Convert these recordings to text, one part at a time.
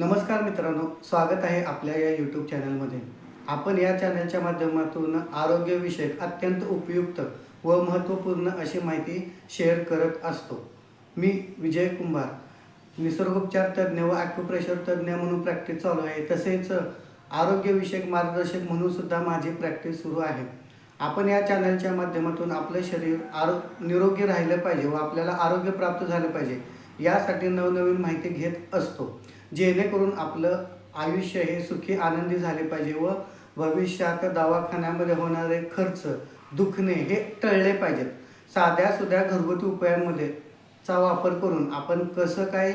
नमस्कार मित्रांनो स्वागत आहे आपल्या या यूट्यूब चॅनलमध्ये आपण या चॅनलच्या माध्यमातून आरोग्यविषयक अत्यंत उपयुक्त व महत्त्वपूर्ण अशी माहिती शेअर करत असतो. मी विजय कुंभार निसर्गोपचार तज्ज्ञ व ॲक्युप्रेशर तज्ज्ञ म्हणून प्रॅक्टिस चालू आहे. तसेच आरोग्यविषयक मार्गदर्शक म्हणून सुद्धा माझी प्रॅक्टिस सुरू आहे. आपण या चॅनलच्या माध्यमातून आपलं शरीर आरो निरोगी राहिलं पाहिजे व आपल्याला आरोग्य प्राप्त झालं पाहिजे यासाठी नवनवीन माहिती घेत असतो. जेणेकरून आपलं आयुष्य हे सुखी आनंदी झाले पाहिजे व भविष्यात दवाखान्यामध्ये होणारे खर्च दुखणे हे टळले पाहिजेत. साध्या सुध्या घरगुती उपायांमध्ये चा वापर करून आपण कसं काय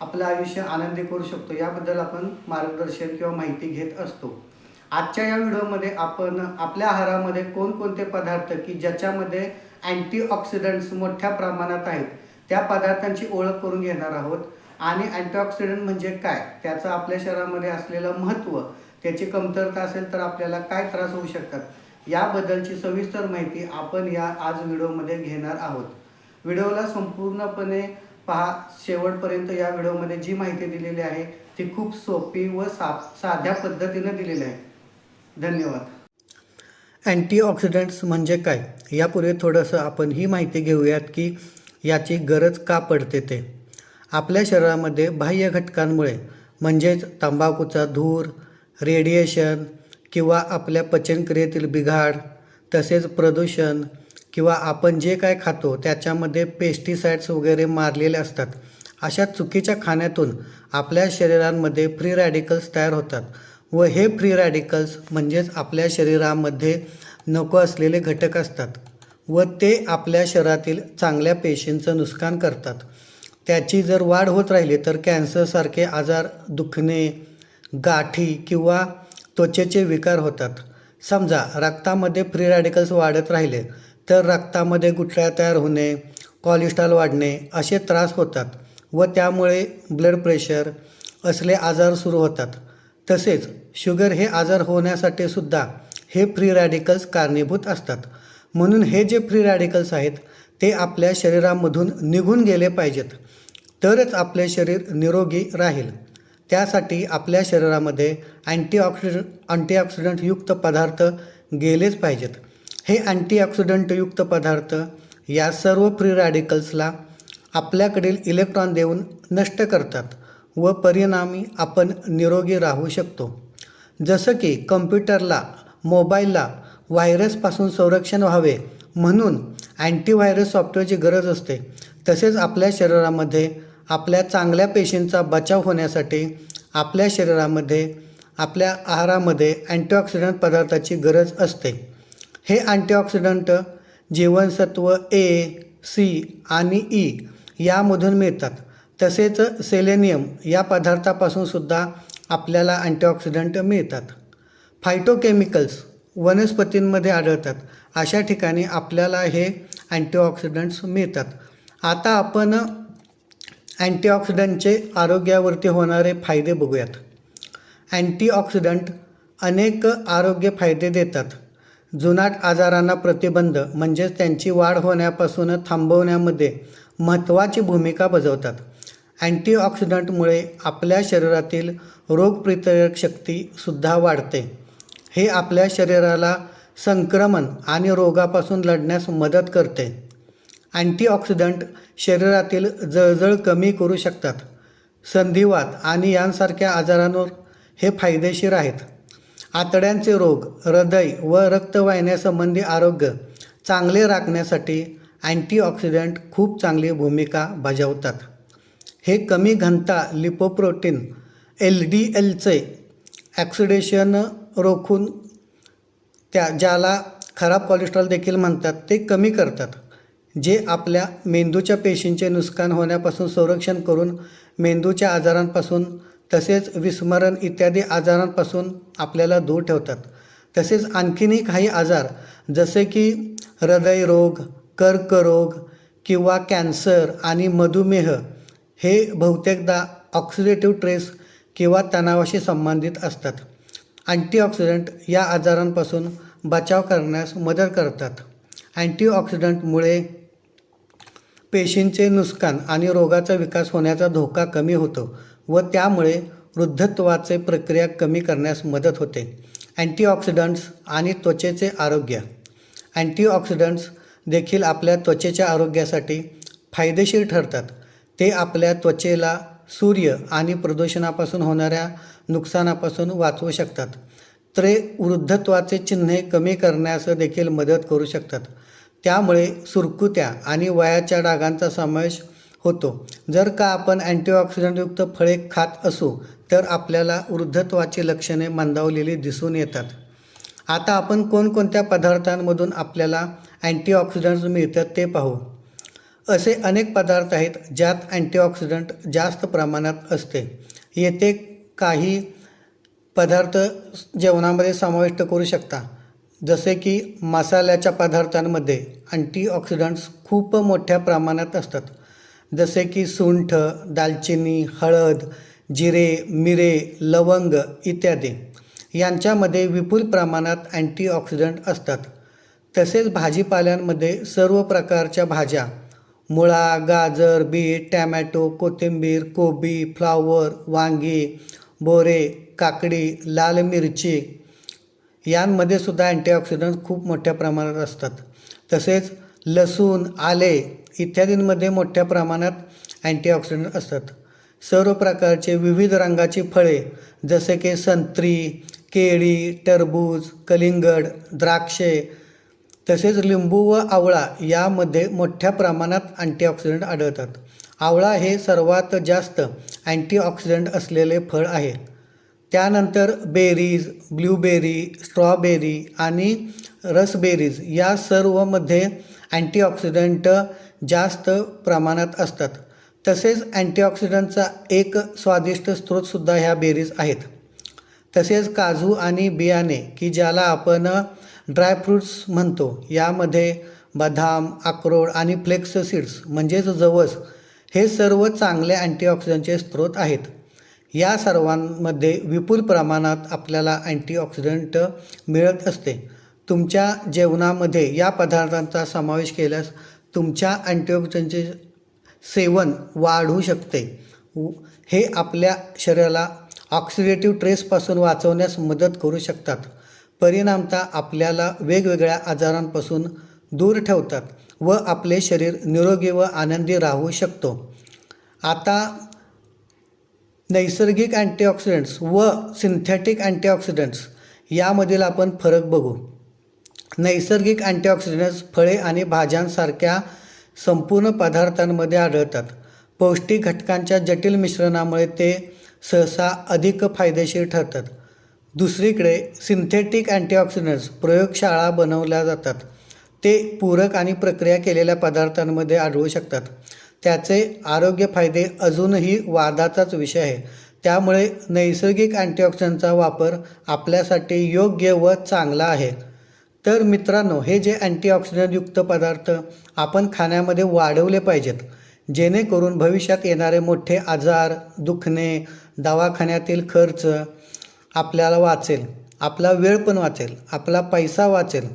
आपलं आयुष्य आनंदी करू शकतो याबद्दल आपण मार्गदर्शन किंवा माहिती घेत असतो. आजच्या या व्हिडिओमध्ये आपण आपल्या आहारामध्ये कोणकोणते पदार्थ की ज्याच्यामध्ये अँटीऑक्सिडंट्स मोठ्या प्रमाणात आहेत त्या पदार्थांची ओळख करून घेणार आहोत. आणि अँटीऑक्सिडंट म्हणजे काय? त्याचं आपल्या शरीरामध्ये असलेलं महत्त्व त्याची कमतरता असेल तर आपल्याला काय त्रास होऊ शकतात? याबद्दलची सविस्तर माहिती आपण या आज व्हिडिओमध्ये घेणार आहोत. व्हिडिओला संपूर्णपणे पहा. शेवटपर्यंत या व्हिडिओमध्ये जी माहिती दिलेली आहे ती खूप सोपी व सा साध्या पद्धतीनं दिलेली आहे. धन्यवाद. अँटीऑक्सिडंट्स म्हणजे काय? यापूर्वी थोडंसं आपण ही माहिती घेऊयात की याची गरज का पडते ते. आपल्या शरीरामध्ये बाह्य घटकांमुळे म्हणजेच तंबाखूचा धूर रेडिएशन किंवा आपल्या पचनक्रियेतील बिघाड तसेच प्रदूषण किंवा आपण जे काय खातो त्याच्यामध्ये पेस्टिसाइड्स वगैरे मारलेले असतात. अशा चुकीच्या खाण्यातून आपल्या शरीरांमध्ये फ्री रॅडिकल्स तयार होतात व हे फ्री रॅडिकल्स म्हणजेच आपल्या शरीरामध्ये नको असलेले घटक असतात व ते आपल्या शरीरातील चांगल्या पेशींचं नुकसान करतात. त्याची जर वाढ होत राहिली तर कॅन्सरसारखे आजार दुखणे गाठी किंवा त्वचेचे विकार होतात. समजा रक्तामध्ये फ्री रॅडिकल्स वाढत राहिले तर रक्तामध्ये गुठळ्या तयार होणे कॉलेस्ट्रॉल वाढणे असे त्रास होतात व त्यामुळे ब्लड प्रेशर असले आजार सुरू होतात. तसेच शुगर हे आजार होण्यासाठी सुद्धा हे फ्री रॅडिकल्स कारणीभूत असतात. म्हणून हे जे फ्री रॅडिकल्स आहेत ते आपल्या शरीरामधून निघून गेले पाहिजेत. तरच आपले शरीर निरोगी राहील. त्यासाठी आपल्या शरीरामध्ये अँटीऑक्सिडंट अँटीऑक्सिडंटयुक्त पदार्थ गेलेच पाहिजेत. हे अँटीऑक्सिडंटयुक्त पदार्थ या सर्व फ्री रॅडिकल्सला आपल्याकडील इलेक्ट्रॉन देऊन नष्ट करतात व परिणामी आपण निरोगी राहू शकतो. जसं की कम्प्युटरला मोबाईलला व्हायरसपासून संरक्षण व्हावे म्हणून अँटीव्हायरस सॉफ्टवेअरची गरज असते. तसेच आपल्या शरीरामध्ये आपल्या चांगल्या पेशींचा बचाव होण्यासाठी आपल्या शरीरामध्ये आपल्या आहारामध्ये अँटीऑक्सिडंट पदार्थाची गरज असते. हे अँटीऑक्सिडंट जीवनसत्व ए सी आणि ई यामधून मिळतात. तसेच सेलेनियम या पदार्थापासून सुद्धा आपल्याला अँटीऑक्सिडंट मिळतात. फायटोकेमिकल्स वनस्पतींमध्ये आढळतात. अशा ठिकाणी आपल्याला हे अँटीऑक्सिडंट्स मिळतात. आता आपण अँटीऑक्सिडंटचे आरोग्यावरती होणारे फायदे बघूयात. अँटीऑक्सिडंट अनेक आरोग्य फायदे देतात. जुनाट आजारांना प्रतिबंध म्हणजेच त्यांची वाढ होण्यापासून थांबवण्यामध्ये महत्त्वाची भूमिका बजावतात. अँटीऑक्सिडंटमुळे आपल्या शरीरातील रोगप्रतिकारक शक्तीसुद्धा वाढते. हे आपल्या शरीराला संक्रमण आणि रोगापासून लढण्यास मदत करते. अँटीऑक्सिडंट शरीरातील जळजळ कमी करू शकतात. संधिवात आणि यांसारख्या आजारांवर हे फायदेशीर आहेत. आतड्यांचे रोग हृदय व रक्तवाहिन्यासंबंधी आरोग्य चांगले राखण्यासाठी अँटीऑक्सिडंट खूप चांगली भूमिका बजावतात. हे कमी घनता लिपोप्रोटीन एल डी एलचे ॲक्सिडेशन रोखून त्या ज्याला खराब कोलेस्ट्रॉल देखील म्हणतात ते कमी करतात. जे आपल्या मेंदूच्या पेशींचे नुकसान होण्यापासून संरक्षण करून मेंदूच्या आजारांपासून तसेच विस्मरण इत्यादी आजारांपासून आपल्याला दूर ठेवतात. तसेच आणखीनही काही आजार जसे की हृदयरोग कर्करोग किंवा कॅन्सर आणि मधुमेह हे बहुतेकदा ऑक्सिडेटिव्ह ट्रेस किंवा तणावाशी संबंधित असतात. अँटीऑक्सिडंट या आजारांपासून बचाव करण्यास मदत करतात. अँटीऑक्सिडंटमुळे पेशींचे नुकसान आणि रोगाचा विकास होण्याचा धोका कमी होतो व त्यामुळे वृद्धत्वाचे प्रक्रिया कमी करण्यास मदत होते. अँटीऑक्सिडंट्स आणि त्वचेचे आरोग्य. अँटीऑक्सिडंट्स देखील आपल्या त्वचेच्या आरोग्यासाठी फायदेशीर ठरतात. ते आपल्या त्वचेला सूर्य आणि प्रदूषणापासून होणाऱ्या नुकसानापासून वाचवू शकतात. ते वृद्धत्वाचे चिन्हे कमी करण्यास देखील मदत करू शकतात. त्यामुळे सुरकुत्या आणि वयाच्या डागांचा समावेश होतो. जर का आपण अँटीऑक्सिडंटयुक्त फळे खात असू तर आपल्याला वृद्धत्वाची लक्षणे मंदावलेली दिसून येतात. आता आपण कोणकोणत्या पदार्थांमधून आपल्याला अँटीऑक्सिडंट्स मिळतात ते पाहू. असे अनेक पदार्थ आहेत ज्यात अँटीऑक्सिडंट जास्त प्रमाणात असते. येथे काही पदार्थ जेवणामध्ये समाविष्ट करू शकता. जसे की मसाल्याच्या पदार्थांमध्ये अँटीऑक्सिडंट्स खूप मोठ्या प्रमाणात असतात. जसे की सुंठ दालचिनी हळद जिरे मिरे लवंग इत्यादी. यांच्यामध्ये विपुल प्रमाणात अँटीऑक्सिडंट असतात. तसेच भाजीपाल्यांमध्ये सर्व प्रकारच्या भाज्या मुळा गाजर बीट टॅमॅटो कोथिंबीर कोबी फ्लावर वांगी बोरे काकडी लाल मिरची यांमध्ये सुद्धा अँटीऑक्सिडंट खूप मोठ्या प्रमाणात असतात. तसेच लसूण आले इत्यादींमध्ये मोठ्या प्रमाणात अँटीऑक्सिडंट असतात. सर्व प्रकारचे विविध रंगाची फळे जसे की संत्री केळी टरबूज कलिंगड द्राक्षे तसेच लिंबू व आवळा यामध्ये मोठ्या प्रमाणात अँटीऑक्सिडंट आढळतात. आवळा हे सर्वात जास्त अँटीऑक्सिडंट असलेले फळ आहे. त्यानंतर बेरीज ब्ल्यूबेरी स्ट्रॉबेरी आणि रसबेरीज या सर्वमध्ये अँटीऑक्सिडंट जास्त प्रमाणात असतात. तसेच अँटीऑक्सिडंटचा एक स्वादिष्ट स्रोतसुद्धा ह्या बेरीज आहेत. तसेच काजू आणि बियाणे की ज्याला आपण ड्रायफ्रूट्स म्हणतो यामध्ये बदाम अक्रोड आणि फ्लेक्स सीड्स म्हणजेच जवस हे सर्व चांगले अँटीऑक्सिडंटचे स्रोत आहेत. या सर्वांमध्ये विपुल प्रमाणात आपल्याला अँटीऑक्सिडंट मिळत असते. तुमच्या जेवणामध्ये या पदार्थांचा समावेश केल्यास तुमच्या अँटीऑक्सिडंटचे सेवन वाढू शकते. व- हे आपल्या शरीराला ऑक्सिडेटिव्ह ट्रेसपासून वाचवण्यास मदत करू शकतात. परिणामतः आपल्याला वेगवेगळ्या आजारांपासून दूर ठेवतात व आपले शरीर निरोगी व आनंदी राहू शकतो. आता नैसर्गिक अँटीऑक्सिडंट्स व सिंथेटिक अँटीऑक्सिडंट्स यामधील आपण फरक बघू. नैसर्गिक अँटीऑक्सिडंट्स फळे आणि भाज्यांसारख्या संपूर्ण पदार्थांमध्ये आढळतात. पौष्टिक घटकांच्या जटिल मिश्रणामुळे ते सहसा अधिक फायदेशीर ठरतात. दुसरीकडे सिंथेटिक अँटीऑक्सिडंट्स प्रयोगशाळा बनवल्या जातात. ते पूरक आणि प्रक्रिया केलेल्या पदार्थांमध्ये आढळू शकतात. त्याचे आरोग्य फायदे अजूनही वादाचाच विषय आहे. त्यामुळे नैसर्गिक अँटीऑक्सिडंटचा वापर आपल्यासाठी योग्य व चांगला आहे. तर मित्रांनो हे जे अँटीऑक्सिडंटयुक्त पदार्थ आपण खाण्यामध्ये वाढवले पाहिजेत जेणेकरून भविष्यात येणारे मोठे आजार दुखणे दवाखान्यातील खर्च आपल्याला वाचेल आपला वेळ पण वाचेल आपला पैसा वाचेल.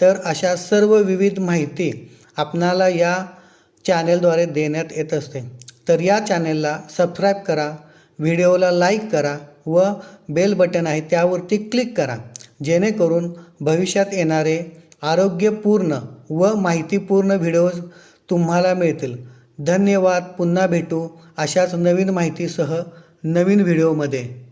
तर अशा सर्व विविध माहिती आपणाला या चॅनेलद्वारे देण्यात येत असते. तर या चॅनेलला सबस्क्राईब करा व्हिडिओला लाईक करा व बेल बटन आहे त्यावरती क्लिक करा. जेणेकरून भविष्यात येणारे आरोग्यपूर्ण व माहितीपूर्ण व्हिडिओज तुम्हाला मिळतील. धन्यवाद. पुन्हा भेटू अशाच नवीन माहितीसह नवीन व्हिडिओमध्ये.